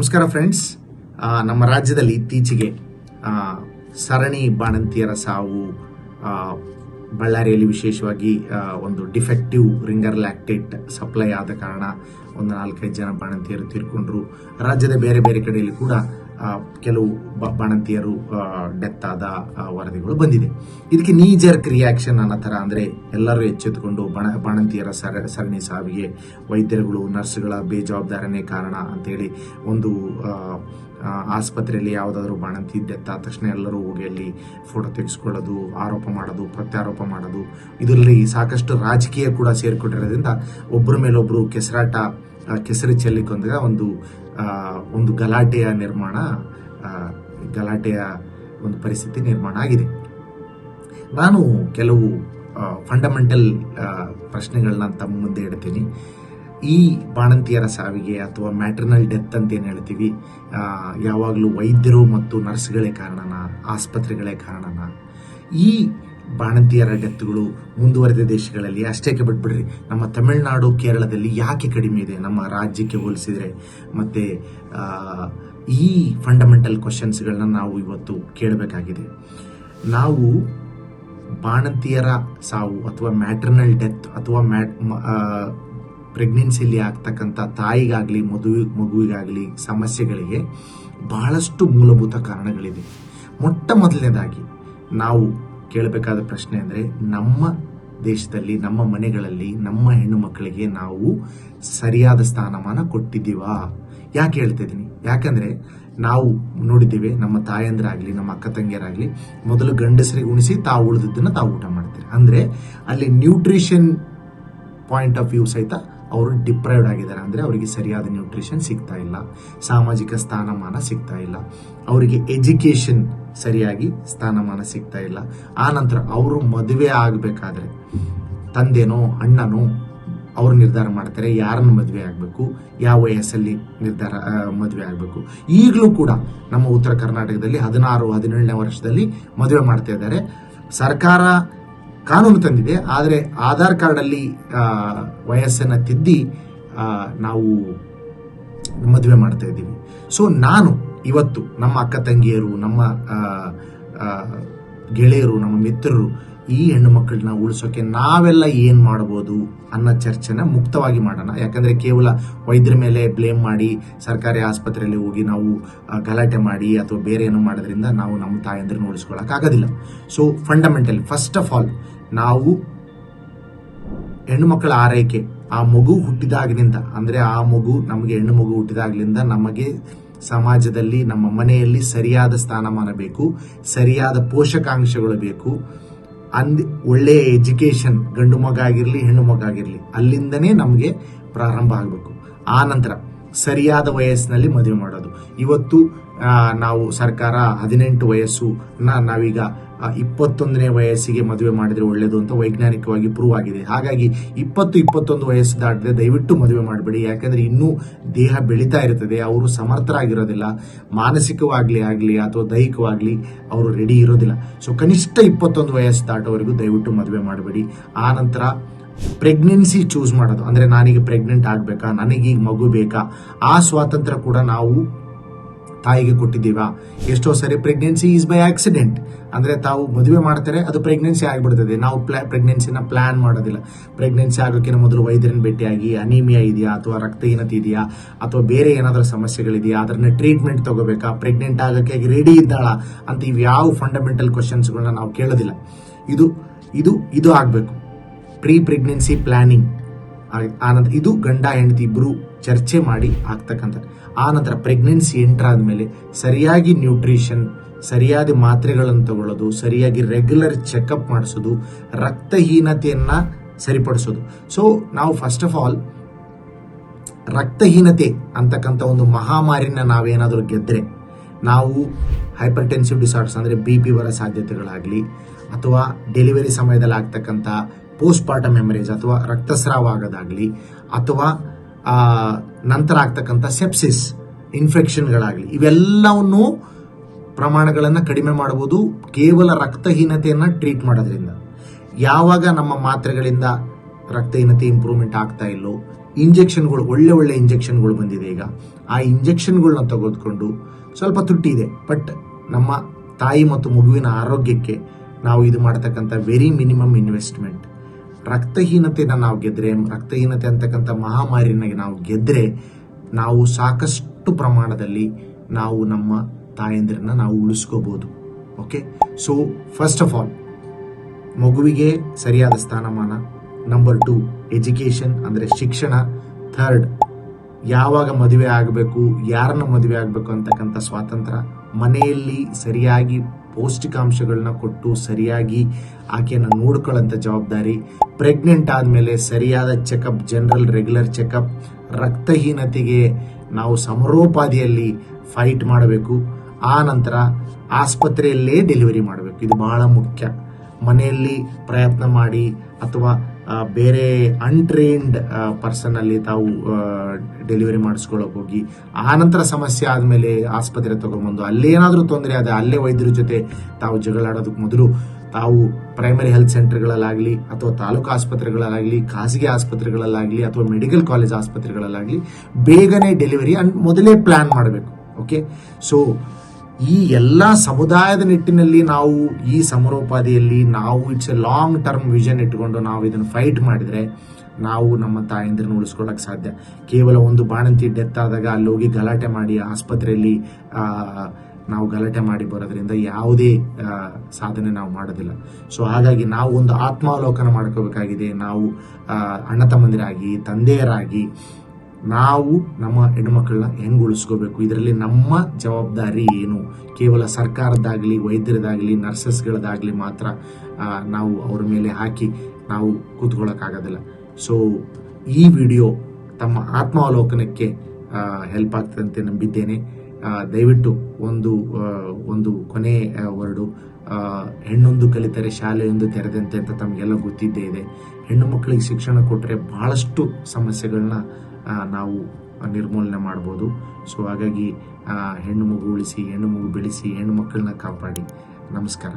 ನಮಸ್ಕಾರ ಫ್ರೆಂಡ್ಸ್ ನಮ್ಮ ರಾಜ್ಯದಲ್ಲಿ ಇತ್ತೀಚೆಗೆ ಸರಣಿ ಬಾಣಂತಿಯರ ಸಾವು ಬಳ್ಳಾರಿಯಲ್ಲಿ ವಿಶೇಷವಾಗಿ ಒಂದು ಡಿಫೆಕ್ಟಿವ್ ರಿಂಗರ್ ಲ್ಯಾಕ್ಟೇಟ್ ಸಪ್ಲೈ ಆದ ಕಾರಣ ಒಂದು ನಾಲ್ಕೈದು ಜನ ಬಾಣಂತಿಯರು ತೀರ್ಕೊಂಡ್ರು. ರಾಜ್ಯದ ಬೇರೆ ಬೇರೆ ಕಡೆಯಲ್ಲಿ ಕೂಡ ಕೆಲವು ಬಾಣಂತಿಯರು ಡೆತ್ ಆದ ವರದಿಗಳು ಬಂದಿದೆ. ಇದಕ್ಕೆ ನೀಜರ್ಕ್ ರಿಯಾಕ್ಷನ್ ಅನ್ನೋ ಥರ ಅಂದರೆ ಎಲ್ಲರೂ ಎಚ್ಚೆತ್ತುಕೊಂಡು ಬಣ, ಬಾಣಂತಿಯರ ಸರ, ಸರಣಿ ಸಾವಿಗೆ ವೈದ್ಯರುಗಳು, ನರ್ಸ್ಗಳ ಬೇಜವಾಬ್ದಾರನೇ ಕಾರಣ ಅಂತೇಳಿ ಒಂದು ಆಸ್ಪತ್ರೆಯಲ್ಲಿ ಯಾವುದಾದ್ರೂ ಬಾಣಂತಿ, ಡೆತ್ ಆದ ತಕ್ಷಣ ಎಲ್ಲರೂ ಹೋಗಿ ಅಲ್ಲಿ ಫೋಟೋ ತೆಗೆಸ್ಕೊಳ್ಳೋದು, ಆರೋಪ ಮಾಡೋದು, ಪ್ರತ್ಯಾರೋಪ ಮಾಡೋದು, ಇದರಲ್ಲಿ ಸಾಕಷ್ಟು ರಾಜಕೀಯ ಕೂಡ ಸೇರಿಕೊಂಡಿರೋದ್ರಿಂದ ಒಬ್ಬರ ಮೇಲೊಬ್ಬರು ಕೆಸರಾಟ ಕೆಸರಿ ಚೆಲ್ಲಿಕೊಂಡಾಗ ಒಂದು ಒಂದು ಗಲಾಟೆಯ ನಿರ್ಮಾಣ ಗಲಾಟೆಯ ಒಂದು ಪರಿಸ್ಥಿತಿ ನಿರ್ಮಾಣ ಆಗಿದೆ. ನಾನು ಕೆಲವು ಫಂಡಮೆಂಟಲ್ ಪ್ರಶ್ನೆಗಳನ್ನ ತಮ್ಮ ಮುಂದೆ ಇಡ್ತೀನಿ. ಈ ಬಾಣಂತಿಯರ ಸಾವಿಗೆ ಅಥವಾ ಮ್ಯಾಟ್ರನಲ್ ಡೆತ್ ಅಂತ ಏನು ಹೇಳ್ತೀವಿ ಯಾವಾಗಲೂ ವೈದ್ಯರು ಮತ್ತು ನರ್ಸ್ಗಳೇ ಕಾರಣನ, ಆಸ್ಪತ್ರೆಗಳೇ ಕಾರಣನ. ಈ ಬಾಣಂತಿಯರ ಡೆತ್ಗಳು ಮುಂದುವರೆದ ದೇಶಗಳಲ್ಲಿ ಅಷ್ಟೇಕೆ ಬಿಟ್ಬಿಡ್ರಿ. ನಮ್ಮ ತಮಿಳುನಾಡು, ಕೇರಳದಲ್ಲಿ ಯಾಕೆ ಕಡಿಮೆ ಇದೆ? ನಮ್ಮ ರಾಜ್ಯಕ್ಕೆ ಹೋಲಿಸಿದರೆ. ಮತ್ತು ಈ ಫಂಡಮೆಂಟಲ್ ಕ್ವಶನ್ಸ್ಗಳನ್ನ ನಾವು ಇವತ್ತು ಕೇಳಬೇಕಾಗಿದೆ. ನಾವು ಬಾಣಂತಿಯರ ಸಾವು ಅಥವಾ ಮ್ಯಾಟ್ರನಲ್ ಡೆತ್ ಅಥವಾ ಮ್ಯಾಟ್ ಪ್ರೆಗ್ನೆನ್ಸಿಯಲ್ಲಿ ಆಗ್ತಕ್ಕಂಥ ತಾಯಿಗಾಗಲಿ ಮದುವೆ ಮಗುವಿಗಾಗಲಿ ಸಮಸ್ಯೆಗಳಿಗೆ ಬಹಳಷ್ಟು ಮೂಲಭೂತ ಕಾರಣಗಳಿದೆ ಮೊಟ್ಟ ಮೊದಲನೇದಾಗಿ ನಾವು ಕೇಳಬೇಕಾದ ಪ್ರಶ್ನೆ ಅಂದರೆ ನಮ್ಮ ದೇಶದಲ್ಲಿ, ನಮ್ಮ ಮನೆಗಳಲ್ಲಿ, ನಮ್ಮ ಹೆಣ್ಣು ಮಕ್ಕಳಿಗೆ ನಾವು ಸರಿಯಾದ ಸ್ಥಾನಮಾನ ಕೊಟ್ಟಿದ್ದೀವಾ? ಯಾಕೆ ಹೇಳ್ತಾ ಇದ್ದೀನಿ? ಯಾಕಂದ್ರೆ ನಾವು ನೋಡಿದ್ದೀವಿ, ನಮ್ಮ ತಾಯಂದ್ರಾಗ್ಲಿ, ನಮ್ಮ ಅಕ್ಕ ತಂಗಿಯರಾಗಲಿ, ಮೊದಲು ಗಂಡಸರಿಗೆ ಉಣಿಸಿ ತಾವು ಉಳಿದಿದ್ದನ್ನು ತಾವು ಊಟ ಮಾಡ್ತಾರೆ. ಅಂದ್ರೆ ಅಲ್ಲಿ ನ್ಯೂಟ್ರಿಷನ್ ಪಾಯಿಂಟ್ ಆಫ್ ವ್ಯೂ ಸಹಿತ ಅವರು ಡಿಪ್ರೈವ್ಡ್ ಆಗಿದ್ದಾರೆ. ಅಂದರೆ ಅವರಿಗೆ ಸರಿಯಾದ ನ್ಯೂಟ್ರಿಷನ್ ಸಿಗ್ತಾ ಇಲ್ಲ, ಸಾಮಾಜಿಕ ಸ್ಥಾನಮಾನ ಸಿಗ್ತಾ ಇಲ್ಲ. ಅವರಿಗೆ ಎಜುಕೇಷನ್ ಸರಿಯಾಗಿ ಸ್ಥಾನಮಾನ ಸಿಗ್ತಾ ಇಲ್ಲ. ಆ ನಂತರ ಅವರು ಮದುವೆ ಆಗಬೇಕಾದ್ರೆ ತಂದೆನೋ, ಅಣ್ಣನೋ ಅವ್ರು ನಿರ್ಧಾರ ಮಾಡ್ತಾರೆ, ಯಾರನ್ನು ಮದುವೆ ಆಗಬೇಕು, ಯಾವ ವಯಸ್ಸಲ್ಲಿ ನಿರ್ಧಾರ ಮದುವೆ ಆಗಬೇಕು. ಈಗಲೂ ಕೂಡ ನಮ್ಮ ಉತ್ತರ ಕರ್ನಾಟಕದಲ್ಲಿ ಹದಿನಾರು, ಹದಿನೇಳನೇ ವರ್ಷದಲ್ಲಿ ಮದುವೆ ಮಾಡ್ತಾ ಇದ್ದಾರೆ. ಸರ್ಕಾರ ಕಾನೂನು ತಂದಿದೆ, ಆದರೆ ಆಧಾರ್ ಕಾರ್ಡಲ್ಲಿ ವಯಸ್ಸನ್ನು ತಿದ್ದಿ ನಾವು ಮದುವೆ ಮಾಡ್ತಾ ಇದ್ದೀವಿ. ಸೊ ನಾನು ಇವತ್ತು ನಮ್ಮ ಅಕ್ಕ ತಂಗಿಯರು, ನಮ್ಮ ಗೆಳೆಯರು, ನಮ್ಮ ಮಿತ್ರರು ಈ ಹೆಣ್ಣು ಮಕ್ಕಳನ್ನ ಉಳಿಸೋಕೆ ನಾವೆಲ್ಲ ಏನು ಮಾಡ್ಬೋದು ಅನ್ನೋ ಚರ್ಚೆನ ಮುಕ್ತವಾಗಿ ಮಾಡೋಣ. ಯಾಕಂದರೆ ಕೇವಲ ವೈದ್ಯರ ಮೇಲೆ ಬ್ಲೇಮ್ ಮಾಡಿ, ಸರ್ಕಾರಿ ಆಸ್ಪತ್ರೆಯಲ್ಲಿ ಹೋಗಿ ನಾವು ಗಲಾಟೆ ಮಾಡಿ ಅಥವಾ ಬೇರೆ ಏನೋ ಮಾಡೋದ್ರಿಂದ ನಾವು ನಮ್ಮ ತಾಯಂದ್ರನ್ನ ಉಳಿಸ್ಕೊಳ್ಳೋಕ್ಕಾಗೋದಿಲ್ಲ so fundamental first of all ನಾವು ಹೆಣ್ಣು ಮಕ್ಕಳ ಆರೈಕೆ, ಆ ಮಗು ಹುಟ್ಟಿದಾಗಿನಿಂದ ಅಂದರೆ ಆ ಮಗು ನಮಗೆ ಹೆಣ್ಣು ಮಗು ಹುಟ್ಟಿದಾಗ್ಲಿಂದ ನಮಗೆ ಸಮಾಜದಲ್ಲಿ ನಮ್ಮ ಮನೆಯಲ್ಲಿ ಸರಿಯಾದ ಸ್ಥಾನಮಾನ ಬೇಕು, ಸರಿಯಾದ ಪೋಷಕಾಂಶಗಳು ಬೇಕು. ಅಂದ್ ಒಳ್ಳೆಯ ಎಜುಕೇಶನ್ ಗಂಡು ಮಗ ಆಗಿರಲಿ, ಹೆಣ್ಣು ಮಗ ಆಗಿರಲಿ, ಅಲ್ಲಿಂದನೇ ನಮಗೆ ಪ್ರಾರಂಭ ಆಗಬೇಕು. ಆ ನಂತರ ಸರಿಯಾದ ವಯಸ್ಸಿನಲ್ಲಿ ಮದುವೆ ಮಾಡೋದು. ಇವತ್ತು ನಾವು ಸರ್ಕಾರ ಹದಿನೆಂಟು ವಯಸ್ಸು ನಾವೀಗ ಇಪ್ಪತ್ತೊಂದನೇ ವಯಸ್ಸಿಗೆ ಮದುವೆ ಮಾಡಿದ್ರೆ ಒಳ್ಳೆಯದು ಅಂತ ವೈಜ್ಞಾನಿಕವಾಗಿ ಪ್ರೂವ್ ಆಗಿದೆ. ಹಾಗಾಗಿ ಇಪ್ಪತ್ತು, ಇಪ್ಪತ್ತೊಂದು ವಯಸ್ಸು ದಾಟಿದ್ರೆ ದಯವಿಟ್ಟು ಮದುವೆ ಮಾಡಬೇಡಿ. ಯಾಕಂದ್ರೆ ಇನ್ನೂ ದೇಹ ಬೆಳೀತಾ ಇರ್ತದೆ ಅವರು ಸಮರ್ಥರಾಗಿರೋದಿಲ್ಲ. ಮಾನಸಿಕವಾಗಲಿ ಆಗಲಿ ಅಥವಾ ದೈಹಿಕವಾಗಲಿ ಅವರು ರೆಡಿ ಇರೋದಿಲ್ಲ. ಸೊ ಕನಿಷ್ಠ ಇಪ್ಪತ್ತೊಂದು ವಯಸ್ಸು ದಾಟೋವರೆಗೂ ದಯವಿಟ್ಟು ಮದುವೆ ಮಾಡಬೇಡಿ. ಆ ನಂತರ ಪ್ರೆಗ್ನೆನ್ಸಿ ಚೂಸ್ ಮಾಡೋದು. ಅಂದ್ರೆ ನಾನೀಗ ಪ್ರೆಗ್ನೆಂಟ್ ಆಗ್ಬೇಕಾ? ನನಗೀಗ ಮಗು ಬೇಕಾ? ಆ ಸ್ವಾತಂತ್ರ್ಯ ಕೂಡ ನಾವು ತಾಯಿಗೆ ಕೊಟ್ಟಿದ್ದೀವ. ಎಷ್ಟೋ ಸರಿ ಪ್ರೆಗ್ನೆನ್ಸಿ ಈಸ್ ಬೈ ಆಕ್ಸಿಡೆಂಟ್ ಅಂದ್ರೆ ತಾವು ಮದುವೆ ಮಾಡ್ತಾರೆ, ಅದು ಪ್ರೆಗ್ನೆನ್ಸಿ ಆಗಿಬಿಡ್ತದೆ. ನಾವು ಪ್ಲಾ ಪ್ರೆಗ್ನೆನ್ಸಿನ ಪ್ಲಾನ್ ಮಾಡೋದಿಲ್ಲ. ಪ್ರೆಗ್ನೆನ್ಸಿ ಆಗೋಕ್ಕಿಂತ ಮೊದಲು ವೈದ್ಯರನ್ನ ಭೇಟಿಯಾಗಿ ಅನಿಮಿಯಾ ಇದೆಯಾ ಅಥವಾ ರಕ್ತಹೀನತೆ ಇದೆಯಾ ಅಥವಾ ಬೇರೆ ಏನಾದರೂ ಸಮಸ್ಯೆಗಳಿದೆಯಾ ಅದನ್ನ ಟ್ರೀಟ್ಮೆಂಟ್ ತಗೋಬೇಕಾ ಪ್ರೆಗ್ನೆಂಟ್ ಆಗೋಕ್ಕೆ ರೆಡಿ ಇದ್ದಾಳ ಅಂತ ಇವು ಯಾವ ಫಂಡಮೆಂಟಲ್ ಕ್ವಶನ್ಸ್ಗಳನ್ನ ನಾವು ಕೇಳೋದಿಲ್ಲ. ಇದು ಇದು ಇದು ಆಗಬೇಕು. ಪ್ರೀ ಪ್ರೆಗ್ನೆನ್ಸಿ ಪ್ಲಾನಿಂಗ್ ಆನಂತರ ಇದು ಗಂಡ, ಹೆಂಡತಿ ಇಬ್ಬರು ಚರ್ಚೆ ಮಾಡಿ ಆಗ್ತಕ್ಕಂಥ ಆನಂತರ ನಂತರ ಪ್ರೆಗ್ನೆನ್ಸಿ ಎಂಟರ್ ಆದ್ಮೇಲೆ ಸರಿಯಾಗಿ ನ್ಯೂಟ್ರಿಷನ್ ಸರಿಯಾದ ಮಾತ್ರೆಗಳನ್ನು ತಗೊಳ್ಳೋದು, ಸರಿಯಾಗಿ ರೆಗ್ಯುಲರ್ ಚೆಕಪ್ ಮಾಡಿಸೋದು, ರಕ್ತಹೀನತೆಯನ್ನು ಸರಿಪಡಿಸೋದು. ಸೊ ನಾವು ಫಸ್ಟ್ ಆಫ್ ಆಲ್ ರಕ್ತಹೀನತೆ ಅಂತಕ್ಕಂಥ ಒಂದು ಮಹಾಮಾರಿನ ನಾವೇನಾದರೂ ಗೆದ್ದರೆ ನಾವು ಹೈಪರ್ ಟೆನ್ಸಿವ್ ಡಿಸಾರ್ಡರ್ಸ್ ಅಂದರೆ ಬಿ ಪಿ ಬರೋ ಸಾಧ್ಯತೆಗಳಾಗಲಿ, ಅಥವಾ ಡೆಲಿವರಿ ಸಮಯದಲ್ಲಿ ಆಗ್ತಕ್ಕಂಥ ಪೋಸ್ಟ್ ಪಾರ್ಟಮ್ ಮೆಮರೇಜ್ ಅಥವಾ ರಕ್ತಸ್ರಾವ ಆಗೋದಾಗಲಿ, ಅಥವಾ ನಂತರ ಆಗ್ತಕ್ಕಂಥ ಸೆಪ್ಸಿಸ್ ಇನ್ಫೆಕ್ಷನ್ಗಳಾಗಲಿ ಇವೆಲ್ಲವನ್ನು ಪ್ರಮಾಣಗಳನ್ನು ಕಡಿಮೆ ಮಾಡಬಹುದು. ಕೇವಲ ರಕ್ತಹೀನತೆಯನ್ನು ಟ್ರೀಟ್ ಮಾಡೋದ್ರಿಂದ. ಯಾವಾಗ ನಮ್ಮ ಮಾತ್ರೆಗಳಿಂದ ರಕ್ತಹೀನತೆ ಇಂಪ್ರೂವ್ಮೆಂಟ್ ಆಗ್ತಾ ಇಲ್ಲೋ ಇಂಜೆಕ್ಷನ್ಗಳು ಒಳ್ಳೆ ಒಳ್ಳೆ ಇಂಜೆಕ್ಷನ್ಗಳು ಬಂದಿದೆ ಈಗ. ಆ ಇಂಜೆಕ್ಷನ್ಗಳನ್ನ ತೆಗೆದುಕೊಂಡು ಸ್ವಲ್ಪ ತುಟ್ಟಿ ಇದೆ ಬಟ್ ನಮ್ಮ ತಾಯಿ ಮತ್ತು ಮಗುವಿನ ಆರೋಗ್ಯಕ್ಕೆ ನಾವು ಇದು ಮಾಡ್ತಕ್ಕಂಥ ವೆರಿ ಮಿನಿಮಮ್ ಇನ್ವೆಸ್ಟ್ಮೆಂಟ್ ರಕ್ತಹೀನತೆನ ನಾವು ಗೆದ್ರೆ, ರಕ್ತಹೀನತೆ ಅಂತಕ್ಕಂಥ ಮಹಾಮಾರಿನ ನಾವು ಗೆದ್ರೆ, ನಾವು ಸಾಕಷ್ಟು ಪ್ರಮಾಣದಲ್ಲಿ ನಾವು ನಮ್ಮ ತಾಯಂದಿರನ್ನ ನಾವು ಉಳಿಸ್ಕೋಬಹುದು okay so first of all ಮಗುವಿಗೆ ಸರಿಯಾದ ಸ್ಥಾನಮಾನ. ನಂಬರ್ ಟು ಎಜುಕೇಶನ್ ಅಂದರೆ ಶಿಕ್ಷಣ. ಥರ್ಡ್ ಯಾವಾಗ ಮದುವೆ ಆಗಬೇಕು, ಯಾರನ್ನ ಮದುವೆ ಆಗಬೇಕು ಅಂತಕ್ಕಂಥ ಸ್ವಾತಂತ್ರ್ಯ ಮನೆಯಲ್ಲಿ ಸರಿಯಾಗಿ ಪೌಷ್ಟಿಕಾಂಶಗಳನ್ನ ಕೊಟ್ಟು ಸರಿಯಾಗಿ ಆಕೆಯನ್ನು ನೋಡ್ಕೊಳ್ಳೋಂಥ ಜವಾಬ್ದಾರಿ. ಪ್ರೆಗ್ನೆಂಟ್ ಆದಮೇಲೆ ಸರಿಯಾದ ಚೆಕಪ್ ಜನರಲ್ ರೆಗ್ಯುಲರ್ ಚೆಕಪ್ ರಕ್ತಹೀನತೆಗೆ ನಾವು ಸಮರೋಪಾದಿಯಲ್ಲಿ ಫೈಟ್ ಮಾಡಬೇಕು. ಆ ನಂತರ ಆಸ್ಪತ್ರೆಯಲ್ಲೇ ಡೆಲಿವರಿ ಮಾಡಬೇಕು. ಇದು ಬಹಳ ಮುಖ್ಯ. ಮನೆಯಲ್ಲಿ ಪ್ರಯತ್ನ ಮಾಡಿ ಅಥವಾ ಬೇರೆ ಅನ್ಟ್ರೈನ್ಡ್ ಪರ್ಸನ್ ಅಲ್ಲಿ ತಾವು ಡೆಲಿವರಿ ಮಾಡಿಸ್ಕೊಳ್ಳೋಕೆ ಹೋಗಿ, ಆ ನಂತರ ಸಮಸ್ಯೆ ಆದಮೇಲೆ ಆಸ್ಪತ್ರೆ ತಗೊಂಡ್ಬಂದು, ಅಲ್ಲೇ ಏನಾದರೂ ತೊಂದರೆ ಆದರೆ ಅಲ್ಲೇ ವೈದ್ಯರ ಜೊತೆ ತಾವು ಜಗಳಾಡೋದಕ್ಕೆ ಮೊದಲು ತಾವು ಪ್ರೈಮರಿ ಹೆಲ್ತ್ ಸೆಂಟರ್ಗಳಲ್ಲಾಗಲಿ ಅಥವಾ ತಾಲೂಕು ಆಸ್ಪತ್ರೆಗಳಲ್ಲಾಗಲಿ, ಖಾಸಗಿ ಆಸ್ಪತ್ರೆಗಳಲ್ಲಾಗಲಿ ಅಥವಾ ಮೆಡಿಕಲ್ ಕಾಲೇಜ್ ಆಸ್ಪತ್ರೆಗಳಲ್ಲಾಗಲಿ ಬೇಗನೆ ಡೆಲಿವರಿ ಅಂಡ್ ಮೊದಲೇ ಪ್ಲಾನ್ ಮಾಡಬೇಕು. ಓಕೆ ಸೊ ಈ ಎಲ್ಲ ಸಮುದಾಯದ ನಿಟ್ಟಿನಲ್ಲಿ ನಾವು ಈ ಸಮರೋಪಾದಿಯಲ್ಲಿ ನಾವು it's a long term vision ಇಟ್ಕೊಂಡು ನಾವು ಇದನ್ನು ಫೈಟ್ ಮಾಡಿದ್ರೆ ನಾವು ನಮ್ಮ ತಾಯಂದಿರನ್ನ ಉಳಿಸ್ಕೊಳ್ಳೋಕೆ ಸಾಧ್ಯ. ಕೇವಲ ಒಂದು ಬಾಣಂತಿ ಡೆತ್ ಆದಾಗ ಅಲ್ಲಿ ಹೋಗಿ ಗಲಾಟೆ ಮಾಡಿ ಆಸ್ಪತ್ರೆಯಲ್ಲಿ ನಾವು ಗಲಾಟೆ ಮಾಡಿ ಬರೋದ್ರಿಂದ ಯಾವುದೇ ಸಾಧನೆ ನಾವು ಮಾಡೋದಿಲ್ಲ. ಸೊ ಹಾಗಾಗಿ ನಾವು ಒಂದು ಆತ್ಮಾವಲೋಕನ ಮಾಡ್ಕೋಬೇಕಾಗಿದೆ. ನಾವು ಅಣ್ಣ ತಮ್ಮಂದಿರಾಗಿ, ತಂದೆಯರಾಗಿ ನಾವು ನಮ್ಮ ಹೆಣ್ಮಕ್ಳನ್ನ ಹೆಂಗ್ ಉಳಿಸ್ಕೋಬೇಕು? ಇದರಲ್ಲಿ ನಮ್ಮ ಜವಾಬ್ದಾರಿ ಏನು? ಕೇವಲ ಸರ್ಕಾರದ್ದಾಗಲಿ ವೈದ್ಯರದಾಗಲಿ ನರ್ಸಸ್ಗಳದಾಗಲಿ ಮಾತ್ರ ನಾವು ಅವ್ರ ಮೇಲೆ ಹಾಕಿ ನಾವು ಕೂತ್ಕೊಳ್ಳೋಕ್ಕಾಗೋದಿಲ್ಲ ಸೊ ಈ ವಿಡಿಯೋ ತಮ್ಮ ಆತ್ಮಾವಲೋಕನಕ್ಕೆ ಹೆಲ್ಪ್ ಆಗ್ತದೆ ಅಂತ ನಂಬಿದ್ದೇನೆ. ದಯವಿಟ್ಟು ಒಂದು ಒಂದು ಕೊನೆ ವರ್ಡು ಹೆಣ್ಣೊಂದು ಕಲಿತರೆ ಶಾಲೆಯೊಂದು ತೆರೆದಂತೆ ಅಂತ ತಮಗೆಲ್ಲ ಗೊತ್ತಿದ್ದೇ ಇದೆ. ಹೆಣ್ಣು ಮಕ್ಕಳಿಗೆ ಶಿಕ್ಷಣ ಕೊಟ್ಟರೆ ಬಹಳಷ್ಟು ಸಮಸ್ಯೆಗಳನ್ನ ನಾವು ನಿರ್ಮೂಲನೆ ಮಾಡ್ಬೋದು. ಸೊ ಹಾಗಾಗಿ ಹೆಣ್ಣು ಮಗು ಉಳಿಸಿ, ಹೆಣ್ಣು ಮಗು ಬೆಳೆಸಿ, ಹೆಣ್ಣು ಮಕ್ಕಳನ್ನ ಕಾಪಾಡಿ. ನಮಸ್ಕಾರ.